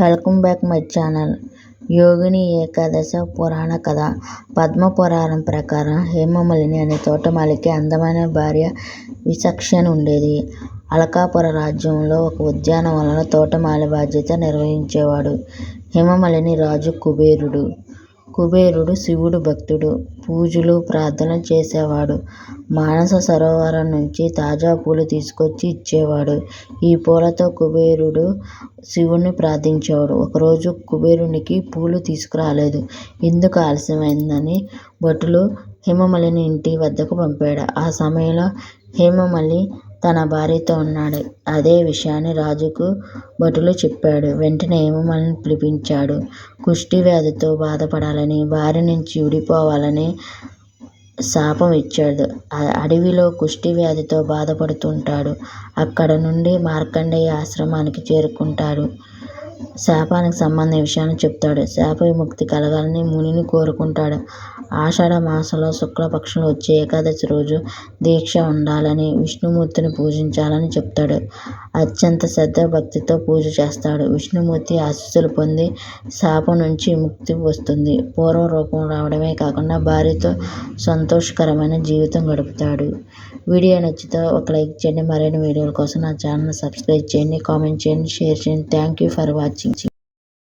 Welcome back my channel Yogini Ekadashi పురాణ కథ పద్మ పురాణం ప్రకారం హేమమలిని అనే తోటమాలికి అందమైన భార్య విచక్షణ ఉండేది. అలకాపుర రాజ్యంలో ఒక ఉద్యానవనంలో తోటమాలి బాధ్యత నిర్వహించేవాడు హేమమలిని రాజు కుబేరుడు. కుబేరుడు శివుడు భక్తుడు. పూజలు, ప్రార్థనలు చేసేవాడు. మానస సరోవరం నుంచి తాజా పూలు తీసుకొచ్చి ఇచ్చేవాడు. ఈ పూలతో కుబేరుడు శివుణ్ణి ప్రార్థించేవాడు. ఒకరోజు కుబేరునికి పూలు తీసుకురాలేదు. ఎందుకు ఆలస్యమైందని భటులు హేమమాలిని ఇంటి వద్దకు పంపాడు. ఆ సమయంలో హేమమాలి తన భార్యతో ఉన్నాడు. అదే విషయాన్ని రాజుకు భటులు చెప్పాడు. వెంటనే హేమమాలిని పిలిపించాడు. కుష్టువ్యాధితో బాధపడాలని, భార్య నుంచి విడిపోవాలని శాపం ఇచ్చాడు. అడవిలో కుష్టువ్యాధితో బాధపడుతుంటాడు. అక్కడ నుండి మార్కండేయ ఆశ్రమానికి చేరుకుంటాడు. శాపానికి సంబంధించిన విషయాన్ని చెప్తాడు శాప విముక్తి కలగాలని మునిని కోరుకుంటాడు. ఆషాఢ మాసంలో శుక్లపక్షంలో వచ్చే ఏకాదశి రోజు దీక్ష ఉండాలని, విష్ణుమూర్తిని పూజించాలని చెప్తాడు అత్యంత శ్రద్ధ భక్తితో పూజ చేస్తాడు. విష్ణుమూర్తి ఆశీస్సులు పొంది శాపం నుంచి విముక్తి వస్తుంది. పూర్వ రూపం రావడమే కాకుండా భార్యతో సంతోషకరమైన జీవితం గడుపుతాడు. వీడియో నచ్చితే ఒక లైక్ చేయండి. మరిన్ని వీడియోల కోసం నా ఛానల్ని సబ్స్క్రైబ్ చేయండి. కామెంట్ చేయండి. షేర్ చేయండి. Thank you for watching.